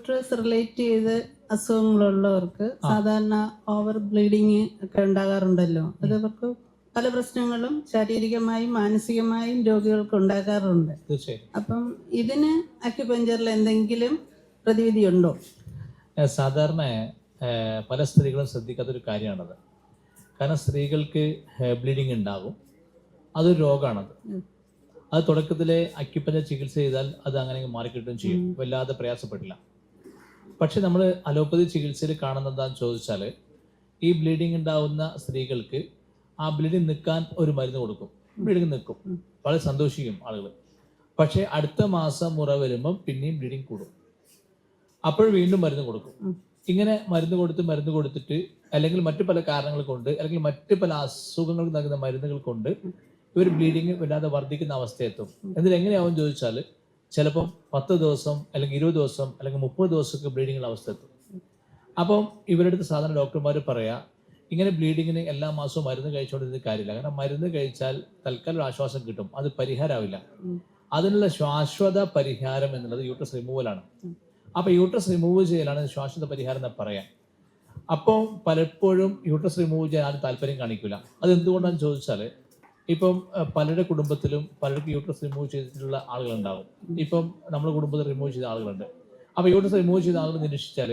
Uterus relate ചെയ്ത് അസുഖങ്ങളുള്ളവർക്ക് സാധാരണ over bleeding ഒക്കെ ഉണ്ടാകാറുണ്ടല്ലോ. അത് അവർക്ക് പല പ്രശ്നങ്ങളും ശാരീരികമായും മാനസികമായും രോഗികൾക്ക് ഉണ്ടാകാറുണ്ട്. അപ്പം ഇതിന് അക്യുപഞ്ചറിൽ എന്തെങ്കിലും പ്രതിവിധി ഉണ്ടോ? സാധാരണ പല സ്ത്രീകളും ശ്രദ്ധിക്കാത്തൊരു കാര്യമാണത്. കാരണം സ്ത്രീകൾക്ക് ബ്ലീഡിങ് ഉണ്ടാകും. അതൊരു രോഗമാണത്. അത് തുടക്കത്തിലെ അക്യുപഞ്ചർ ചികിത്സ ചെയ്താൽ അത് അങ്ങനെ മാറിക്കിട്ടുകയും ചെയ്യും. വല്ലാതെ പ്രയാസപ്പെട്ടില്ല പക്ഷെ നമ്മൾ അലോപ്പതി ചികിത്സയിൽ കാണുന്നത് എന്താണെന്ന് ചോദിച്ചാൽ ഈ ബ്ലീഡിങ് ഉണ്ടാവുന്ന സ്ത്രീകൾക്ക് ആ ബ്ലീഡിങ് നിൽക്കാൻ ഒരു മരുന്ന് കൊടുക്കും. ബ്ലീഡിങ് നിൽക്കും വളരെ സന്തോഷിക്കും ആളുകൾ പക്ഷേ അടുത്ത മാസം മുറ വരുമ്പം പിന്നെയും ബ്ലീഡിങ് കൂടും. അപ്പോൾ വീണ്ടും മരുന്ന് കൊടുക്കും. ഇങ്ങനെ മരുന്ന് കൊടുത്ത് മരുന്ന് കൊടുത്തിട്ട് അല്ലെങ്കിൽ മറ്റു പല കാരണങ്ങൾ കൊണ്ട് അല്ലെങ്കിൽ മറ്റു പല അസുഖങ്ങൾ നൽകുന്ന മരുന്നുകൾ കൊണ്ട് ഇവർ ബ്ലീഡിങ് വല്ലാതെ വർദ്ധിക്കുന്ന അവസ്ഥയെത്തും. എന്നിട്ട് എങ്ങനെയാവും ചോദിച്ചാൽ ചിലപ്പം പത്ത് ദിവസം അല്ലെങ്കിൽ ഇരുപത് ദിവസം അല്ലെങ്കിൽ മുപ്പത് ദിവസമൊക്കെ ബ്ലീഡിങ്ങിന്റെ അവസ്ഥ എത്തും. അപ്പം ഇവരുടെ അടുത്ത് സാധാരണ ഡോക്ടർമാർ പറയാ ഇങ്ങനെ ബ്ലീഡിങ്ങിന് എല്ലാ മാസവും മരുന്ന് കഴിച്ചുകൊണ്ടിരുന്ന കാര്യമില്ല. കാരണം മരുന്ന് കഴിച്ചാൽ തൽക്കാലം ഒരു ആശ്വാസം കിട്ടും. അത് പരിഹാരമാവില്ല. അതിനുള്ള ശാശ്വത പരിഹാരം എന്നുള്ളത് യൂട്രസ് റിമൂവലാണ് അപ്പോൾ അപ്പൊ യൂട്രസ് റിമൂവ് ചെയ്യലാണ് ശാശ്വത പരിഹാരം എന്ന് പറയാം. അപ്പോൾ പലപ്പോഴും യൂട്രസ് റിമൂവ് ചെയ്യാൻ ആരും താല്പര്യം കാണിക്കില്ല അത് എന്തുകൊണ്ടാണെന്ന് ചോദിച്ചാൽ ഇപ്പം പലരുടെ കുടുംബത്തിലും പലർക്കും യൂട്രസ് റിമൂവ് ചെയ്തിട്ടുള്ള ആളുകളുണ്ടാകും. ഇപ്പം നമ്മുടെ കുടുംബത്തിൽ റിമൂവ് ചെയ്ത ആളുകളുണ്ട്. അപ്പോൾ യൂട്രസ് റിമൂവ് ചെയ്ത ആളുകൾ നിരീക്ഷിച്ചാൽ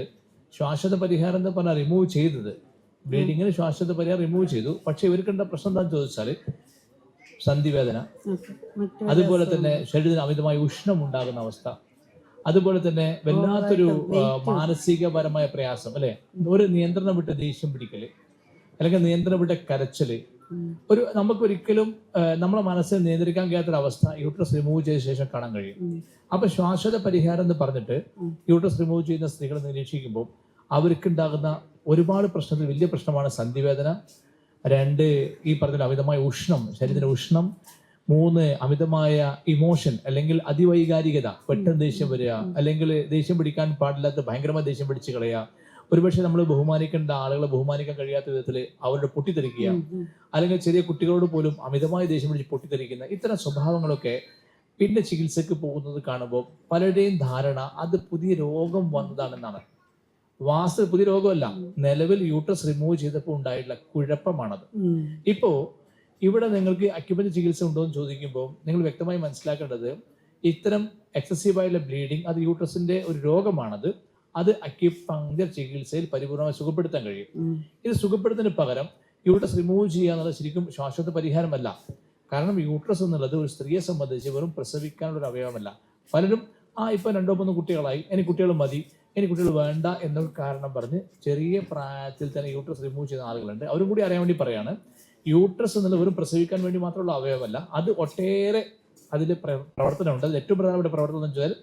ശ്വാസത പരിഹാരം എന്ന് പറഞ്ഞാൽ റിമൂവ് ചെയ്തത്. ബ്ലീഡിങ്ങിന് ശ്വാസത പരിഹാരം റിമൂവ് ചെയ്തു. പക്ഷെ ഇവർക്കുണ്ട പ്രശ്നം എന്താണെന്ന് ചോദിച്ചാൽ സന്ധിവേദന. അതുപോലെ തന്നെ ശരീരത്തിന് അമിതമായ ഉഷ്ണം ഉണ്ടാകുന്ന അവസ്ഥ. അതുപോലെ തന്നെ വല്ലാത്തൊരു മാനസികപരമായ പ്രയാസം അല്ലെ? ഒരു നിയന്ത്രണം വിട്ട് ദേഷ്യം പിടിക്കൽ അല്ലെങ്കിൽ നിയന്ത്രണം വിട്ട കരച്ചൽ. ഒരു നമുക്ക് ഒരിക്കലും ആ, നമ്മളെ മനസ്സിൽ നിയന്ത്രിക്കാൻ കഴിയാത്തൊരു അവസ്ഥ യൂട്രസ് റിമൂവ് ചെയ്ത ശേഷം കാണാൻ കഴിയും. അപ്പൊ ശ്വാസത പരിഹാരം എന്ന് പറഞ്ഞിട്ട് യൂട്രസ് റിമൂവ് ചെയ്യുന്ന സ്ത്രീകളെ നിരീക്ഷിക്കുമ്പോൾ അവർക്കുണ്ടാകുന്ന ഒരുപാട് പ്രശ്നത്തിൽ വലിയ പ്രശ്നമാണ് സന്ധിവേദന. രണ്ട് ഈ പറഞ്ഞ അമിതമായ ഉഷ്ണം ശരീരത്തിന്റെ ഉഷ്ണം. മൂന്ന് അമിതമായ ഇമോഷൻ അല്ലെങ്കിൽ അതിവൈകാരികത പെട്ടെന്ന് ദേഷ്യം വരിക അല്ലെങ്കിൽ ദേഷ്യം പിടിക്കാൻ പാടില്ലാത്ത ഭയങ്കരമായ ദേഷ്യം പിടിച്ച് കളയുക. ഒരുപക്ഷെ നമ്മൾ ബഹുമാനിക്കേണ്ട ആളുകളെ ബഹുമാനിക്കാൻ കഴിയാത്ത വിധത്തിൽ അവരുടെ പൊട്ടിത്തെറിക്കുക. അല്ലെങ്കിൽ ചെറിയ കുട്ടികളോട് പോലും അമിതമായ ദേഷ്യം പിടിച്ച് പൊട്ടിത്തെറിക്കുന്ന ഇത്തരം സ്വഭാവങ്ങളൊക്കെ പിന്നെ ചികിത്സയ്ക്ക് പോകുന്നത് കാണുമ്പോൾ പലരുടെയും ധാരണ അത് പുതിയ രോഗം വന്നതാണെന്നാണ്. വാസ്തു പുതിയ രോഗമല്ല നിലവിൽ യൂട്രസ് റിമൂവ് ചെയ്തപ്പോൾ ഉണ്ടായിട്ടുള്ള കുഴപ്പമാണത്. ഇപ്പോ ഇവിടെ നിങ്ങൾക്ക് അക്യുപഞ്ചർ ചികിത്സ ഉണ്ടോ എന്ന് ചോദിക്കുമ്പോൾ നിങ്ങൾ വ്യക്തമായി മനസ്സിലാക്കേണ്ടത് ഇത്തരം എക്സസീവായുള്ള ബ്ലീഡിങ് അത് യൂട്രസിന്റെ ഒരു രോഗമാണത്. അത് അക്യുപഞ്ചർ ചികിത്സയിൽ പരിപൂർണമായി സുഖപ്പെടുത്താൻ കഴിയും. ഇത് സുഖപ്പെടുത്തുന്നതിന് പകരം യൂട്രസ് റിമൂവ് ചെയ്യുക എന്നുള്ളത് ശരിക്കും ശാശ്വത പരിഹാരമല്ല. കാരണം യൂട്രസ് എന്നുള്ളത് ഒരു സ്ത്രീയെ സംബന്ധിച്ച് വെറും പ്രസവിക്കാനുള്ള ഒരു അവയവമല്ല. പലരും ആ ഇപ്പം രണ്ടോ മൂന്നോ കുട്ടികളായി. എനിക്ക് കുട്ടികൾ മതി. എനിക്ക് കുട്ടികൾ വേണ്ട എന്നൊരു കാരണം പറഞ്ഞ് ചെറിയ പ്രായത്തിൽ തന്നെ യൂട്രസ് റിമൂവ് ചെയ്യുന്ന ആളുകളുണ്ട്. അവരും കൂടി അറിയാൻ വേണ്ടി പറയാണ് യൂട്രസ് എന്നുള്ളത് വെറും പ്രസവിക്കാൻ വേണ്ടി മാത്രമുള്ള അവയവമല്ല. അത് ഒട്ടേറെ അതിൽ പ്രവർത്തനമുണ്ട്. അതിൽ ഏറ്റവും പ്രധാനപ്പെട്ട പ്രവർത്തനം എന്ന് വെച്ചാൽ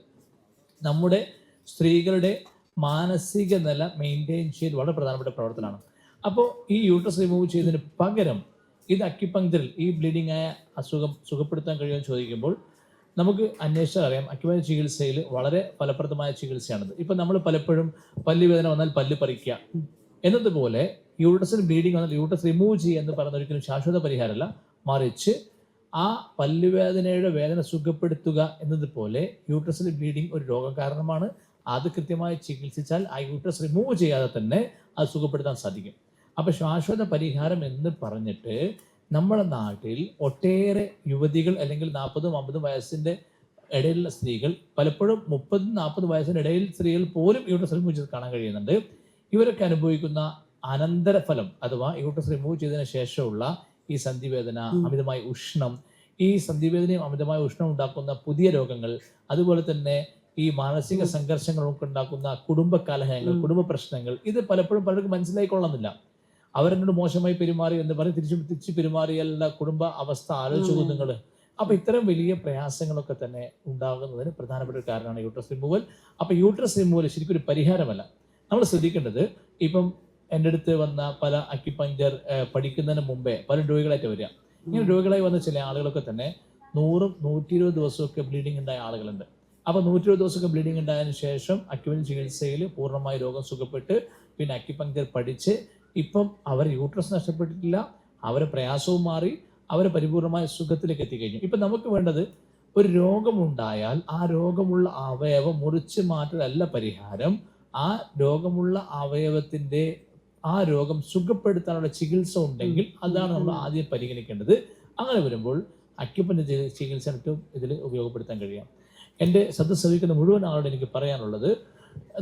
നമ്മുടെ സ്ത്രീകളുടെ മാനസിക നില മെയിന്റെയിൻ ചെയ്ത് വളരെ പ്രധാനപ്പെട്ട പ്രവർത്തനമാണ്. അപ്പോൾ ഈ യൂട്രസ് റിമൂവ് ചെയ്തതിന് പകരം ഇത് അക്യുപങ്ക്ചറിൽ ഈ ബ്ലീഡിംഗ് ആയ അസുഖം സുഖപ്പെടുത്താൻ കഴിയുമെന്ന് ചോദിക്കുമ്പോൾ നമുക്ക് അന്വേഷിച്ചാൽ അറിയാം. അക്യുപഞ്ചർ ചികിത്സയിൽ വളരെ ഫലപ്രദമായ ചികിത്സയാണിത്. ഇപ്പം നമ്മൾ പലപ്പോഴും പല്ല് വേദന വന്നാൽ പല്ല് പറിക്കുക. എന്നതുപോലെ യൂട്രസിന് ബ്ലീഡിംഗ് വന്നാൽ യൂട്രസ് റിമൂവ് ചെയ്യുക എന്ന് പറയുന്ന ഒരിക്കലും ശാശ്വത പരിഹാരമല്ല. മറിച്ച് ആ പല്ലുവേദനയുടെ വേദന സുഖപ്പെടുത്തുക എന്നതുപോലെ യൂട്രസിൽ ബ്ലീഡിംഗ് ഒരു രോഗകാരണമാണ്. അത് കൃത്യമായി ചികിത്സിച്ചാൽ ആ യൂട്രസ് റിമൂവ് ചെയ്യാതെ തന്നെ അത് സുഖപ്പെടുത്താൻ സാധിക്കും. അപ്പോൾ ശാശ്വത പരിഹാരം എന്ന് പറഞ്ഞിട്ട് നമ്മുടെ നാട്ടിൽ ഒട്ടേറെ യുവതികൾ അല്ലെങ്കിൽ നാൽപ്പതും അമ്പതും വയസ്സിന്റെ ഇടയിലുള്ള സ്ത്രീകൾ പലപ്പോഴും മുപ്പതും നാൽപ്പതും വയസ്സിന്റെ ഇടയിൽ സ്ത്രീകൾ പോലും യൂട്രസ് റിമൂവ് ചെയ്ത് കാണാൻ കഴിയുന്നുണ്ട്. ഇവരൊക്കെ അനുഭവിക്കുന്ന അനന്തരഫലം അഥവാ യൂട്രസ് റിമൂവ് ചെയ്തതിന് ശേഷമുള്ള ഈ സന്ധിവേദന അമിതമായ ഉഷ്ണം ഈ സന്ധിവേദനയും അമിതമായ ഉഷ്ണം ഉണ്ടാക്കുന്ന പുതിയ രോഗങ്ങൾ അതുപോലെ തന്നെ ഈ മാനസിക സംഘർഷങ്ങൾ ഉണ്ടാക്കുന്ന കുടുംബ കലഹങ്ങൾ കുടുംബ പ്രശ്നങ്ങൾ ഇത് പലപ്പോഴും പലർക്കും മനസ്സിലായിക്കൊള്ളുന്നില്ല അവരെന്നോട് മോശമായി പെരുമാറി എന്ന് പറഞ്ഞ് തിരിച്ചു തിരിച്ചു പെരുമാറിയല്ല കുടുംബ അവസ്ഥ ആലോചിച്ചു നിങ്ങൾ അപ്പൊ ഇത്തരം വലിയ പ്രയാസങ്ങളൊക്കെ തന്നെ ഉണ്ടാകുന്നതിന് പ്രധാനപ്പെട്ട ഒരു കാരണമാണ് യൂട്രസ് റിമൂവൽ. അപ്പൊ യൂട്രസ് റിമൂവൽ ശരിക്കും ഒരു പരിഹാരമല്ല. നമ്മൾ ശ്രദ്ധിക്കേണ്ടത് ഇപ്പം എന്റെ അടുത്ത് വന്ന പല അക്യുപഞ്ചർ പഠിക്കുന്നതിന് മുമ്പേ പല രോഗികളായിട്ട് വരിക. ഇങ്ങനെ രോഗികളായി വന്ന ചില ആളുകളൊക്കെ തന്നെ നൂറും നൂറ്റി ഇരുപത് ദിവസമൊക്കെ ബ്ലീഡിംഗ് ഉണ്ടായ ആളുകളുണ്ട്. അപ്പൊ നൂറ്റി ഇരുപത് ദിവസമൊക്കെ ബ്ലീഡിങ് ഉണ്ടായതിനു ശേഷം അക്യുപഞ്ചർ ചികിത്സയിൽ പൂർണമായി രോഗം സുഖപ്പെട്ട് പിന്നെ അക്യുപങ്കർ പഠിച്ച് ഇപ്പം അവർ യൂട്രസ് നഷ്ടപ്പെട്ടിട്ടില്ല അവരെ പ്രയാസവും മാറി അവരെ പരിപൂർണമായ സുഖത്തിലേക്ക് എത്തിക്കഴിഞ്ഞു. ഇപ്പം നമുക്ക് വേണ്ടത് ഒരു രോഗമുണ്ടായാൽ ആ രോഗമുള്ള അവയവം മുറിച്ച് മാറ്റലല്ല പരിഹാരം. ആ രോഗമുള്ള അവയവത്തിന്റെ ആ രോഗം സുഖപ്പെടുത്താനുള്ള ചികിത്സ ഉണ്ടെങ്കിൽ അതാണ് നമ്മൾ ആദ്യം പരിഗണിക്കേണ്ടത്. അങ്ങനെ വരുമ്പോൾ അക്യുപ്പന്റെ ചികിത്സ ഇതിൽ ഉപയോഗപ്പെടുത്താൻ കഴിയാം. എന്റെ ശ്രദ്ധ ശ്രവിക്കുന്ന മുഴുവൻ ആളോട് എനിക്ക് പറയാനുള്ളത്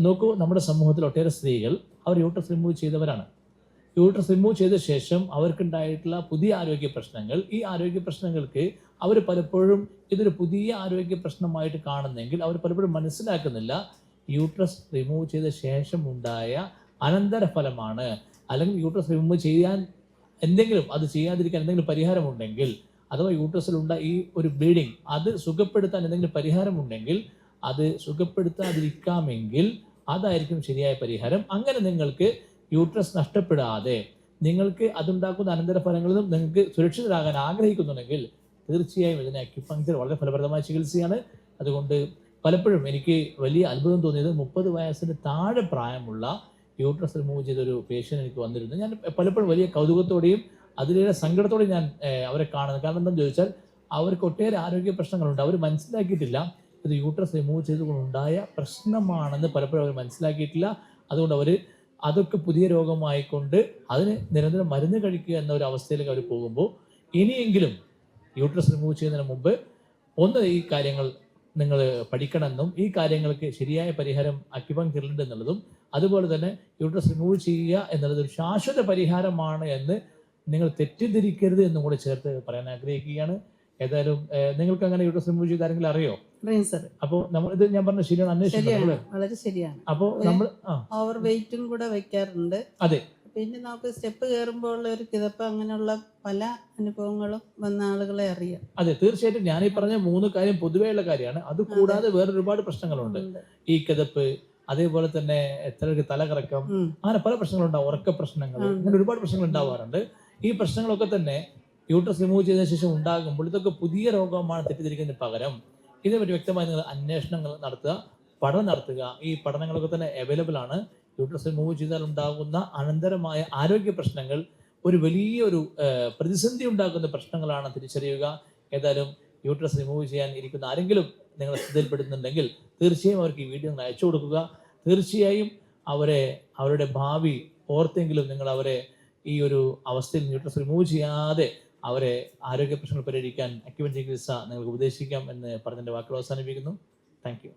നോക്കൂ നമ്മുടെ സമൂഹത്തിൽ ഒട്ടേറെ സ്ത്രീകൾ അവർ യൂട്രസ് റിമൂവ് ചെയ്തവരാണ്. യൂട്രസ് റിമൂവ് ചെയ്ത ശേഷം അവർക്കുണ്ടായിട്ടുള്ള പുതിയ ആരോഗ്യ പ്രശ്നങ്ങൾ ഈ ആരോഗ്യ പ്രശ്നങ്ങൾക്ക് അവർ പലപ്പോഴും ഇതൊരു പുതിയ ആരോഗ്യ പ്രശ്നമായിട്ട് കാണുന്നെങ്കിൽ അവർ പലപ്പോഴും മനസ്സിലാക്കുന്നില്ല യൂട്രസ് റിമൂവ് ചെയ്ത ശേഷം ഉണ്ടായ അനന്തരഫലമാണ്. അല്ലെങ്കിൽ യൂട്രസ് റിമൂവ് ചെയ്യാൻ എന്തെങ്കിലും അത് ചെയ്യാതിരിക്കാൻ എന്തെങ്കിലും പരിഹാരമുണ്ടെങ്കിൽ അഥവാ യൂട്രസിലുള്ള ഈ ഒരു ബ്ലീഡിങ് അത് സുഖപ്പെടുത്താൻ എന്തെങ്കിലും പരിഹാരമുണ്ടെങ്കിൽ അത് സുഖപ്പെടുത്താതിരിക്കാമെങ്കിൽ അതായിരിക്കും ശരിയായ പരിഹാരം. അങ്ങനെ നിങ്ങൾക്ക് യൂട്രസ് നഷ്ടപ്പെടാതെ നിങ്ങൾക്ക് അതുണ്ടാക്കുന്ന അനന്തരഫലങ്ങളിൽ നിന്നും നിങ്ങൾക്ക് സുരക്ഷിതരാകാൻ ആഗ്രഹിക്കുന്നുണ്ടെങ്കിൽ തീർച്ചയായും ഇതിന് അക്യുപങ്ക്ചർ വളരെ ഫലപ്രദമായ ചികിത്സയാണ്. അതുകൊണ്ട് പലപ്പോഴും എനിക്ക് വലിയ അത്ഭുതം തോന്നിയത് മുപ്പത് വയസ്സിന് താഴെ പ്രായമുള്ള യൂട്രസ് റിമൂവ് ചെയ്തൊരു പേഷ്യന്റ് എനിക്ക് വന്നിരുന്നു. ഞാൻ പലപ്പോഴും വലിയ കൗതുകത്തോടെയും അതിലേറെ സങ്കടത്തോടെ ഞാൻ അവരെ കാണുന്നത്. കാരണം എന്താണെന്ന് ചോദിച്ചാൽ അവർക്ക് ഒട്ടേറെ ആരോഗ്യ പ്രശ്നങ്ങളുണ്ട്. അവർ മനസ്സിലാക്കിയിട്ടില്ല. ഇത് യൂട്രസ് റിമൂവ് ചെയ്തുകൊണ്ടുണ്ടായ പ്രശ്നമാണെന്ന് പലപ്പോഴും അവർ മനസ്സിലാക്കിയിട്ടില്ല. അതുകൊണ്ട് അവർ അതൊക്കെ പുതിയ രോഗമായിക്കൊണ്ട് അതിന് നിരന്തരം മരുന്ന് കഴിക്കുക എന്ന ഒരു അവസ്ഥയിലേക്ക് അവർ പോകുമ്പോൾ ഇനിയെങ്കിലും യൂട്രസ് റിമൂവ് ചെയ്യുന്നതിന് മുമ്പ് ഒന്ന് ഈ കാര്യങ്ങൾ നിങ്ങൾ പഠിക്കണമെന്നും ഈ കാര്യങ്ങൾക്ക് ശരിയായ പരിഹാരം അക്യുപങ്ക്ചറിലുണ്ട് എന്നുള്ളതും അതുപോലെ തന്നെ യൂട്രസ് റിമൂവ് ചെയ്യുക എന്നുള്ളത് ഒരു ശാശ്വത പരിഹാരമാണ് എന്ന് നിങ്ങൾ തെറ്റിദ്ധരിക്കരുത് എന്നും കൂടെ ചേർത്ത് പറയാൻ ആഗ്രഹിക്കുകയാണ്. ഏതായാലും നിങ്ങൾക്ക് അങ്ങനെ യൂട്യൂബ് ചെയ്ത് ആരെങ്കിലും അറിയോ? അപ്പോ നമ്മൾ ഇത് ഞാൻ പറഞ്ഞ ശരിയാണ് അന്വേഷിക്കുന്നത് വളരെ ശരിയാണ്. അപ്പോൾ നമ്മൾ ഓവർ വെയിറ്റും കൂടെ വെക്കാറുണ്ട്. അതെ. പിന്നെ നമുക്ക് സ്റ്റെപ്പ് കയറുമ്പോൾ ഉള്ള ഒരു കിതപ്പ് അങ്ങനെയുള്ള പല അനുഭവങ്ങളും വന്ന ആളുകളെ അറിയാം. അതെ തീർച്ചയായിട്ടും ഞാൻ ഈ പറഞ്ഞ മൂന്ന് കാര്യം പൊതുവെയുള്ള കാര്യമാണ്. അത് കൂടാതെ വേറെ ഒരുപാട് പ്രശ്നങ്ങളുണ്ട് ഈ കിതപ്പ് അതേപോലെ തന്നെ ചിലർക്ക് തലകറക്കം. അങ്ങനെ പല പ്രശ്നങ്ങളുണ്ടാവും ഉറക്ക പ്രശ്നങ്ങൾ അങ്ങനെ ഒരുപാട് പ്രശ്നങ്ങൾ ഉണ്ടാവാറുണ്ട്. ഈ പ്രശ്നങ്ങളൊക്കെ തന്നെ യൂട്രസ് റിമൂവ് ചെയ്തതിനു ശേഷം ഉണ്ടാകുമ്പോൾ ഇതൊക്കെ പുതിയ രോഗമാണ് തെറ്റിദ്ധരിക്കുന്നതിന് പകരം. ഇതേപറ്റി വ്യക്തമായി നിങ്ങൾ അന്വേഷണങ്ങൾ നടത്തുക പഠനം നടത്തുക. ഈ പഠനങ്ങളൊക്കെ തന്നെ അവൈലബിൾ ആണ്. യൂട്രസ് റിമൂവ് ചെയ്താൽ ഉണ്ടാകുന്ന അനന്തരമായ ആരോഗ്യ പ്രശ്നങ്ങൾ ഒരു വലിയൊരു പ്രതിസന്ധി ഉണ്ടാക്കുന്ന പ്രശ്നങ്ങളാണ് തിരിച്ചറിയുക. ഏതായാലും യൂട്രസ് റിമൂവ് ചെയ്യാൻ ഇരിക്കുന്ന ആരെങ്കിലും നിങ്ങൾ ശ്രദ്ധയിൽപ്പെടുന്നുണ്ടെങ്കിൽ തീർച്ചയായും അവർക്ക് ഈ വീഡിയോ നിങ്ങൾ അയച്ചു കൊടുക്കുക. തീർച്ചയായും അവരെ അവരുടെ ഭാവി ഓർത്തെങ്കിലും നിങ്ങൾ അവരെ ഈ ഒരു അവസ്ഥയിൽ ന്യൂട്രസ് റിമൂവ് ചെയ്യാതെ അവരെ ആരോഗ്യ പ്രശ്നങ്ങൾ പരിഹരിക്കാൻ അക്യുവൻ ചികിത്സ നിങ്ങൾക്ക് ഉപദേശിക്കാം എന്ന് പറഞ്ഞതിന്റെ വാക്കുകൾ അവസാനിപ്പിക്കുന്നു. താങ്ക്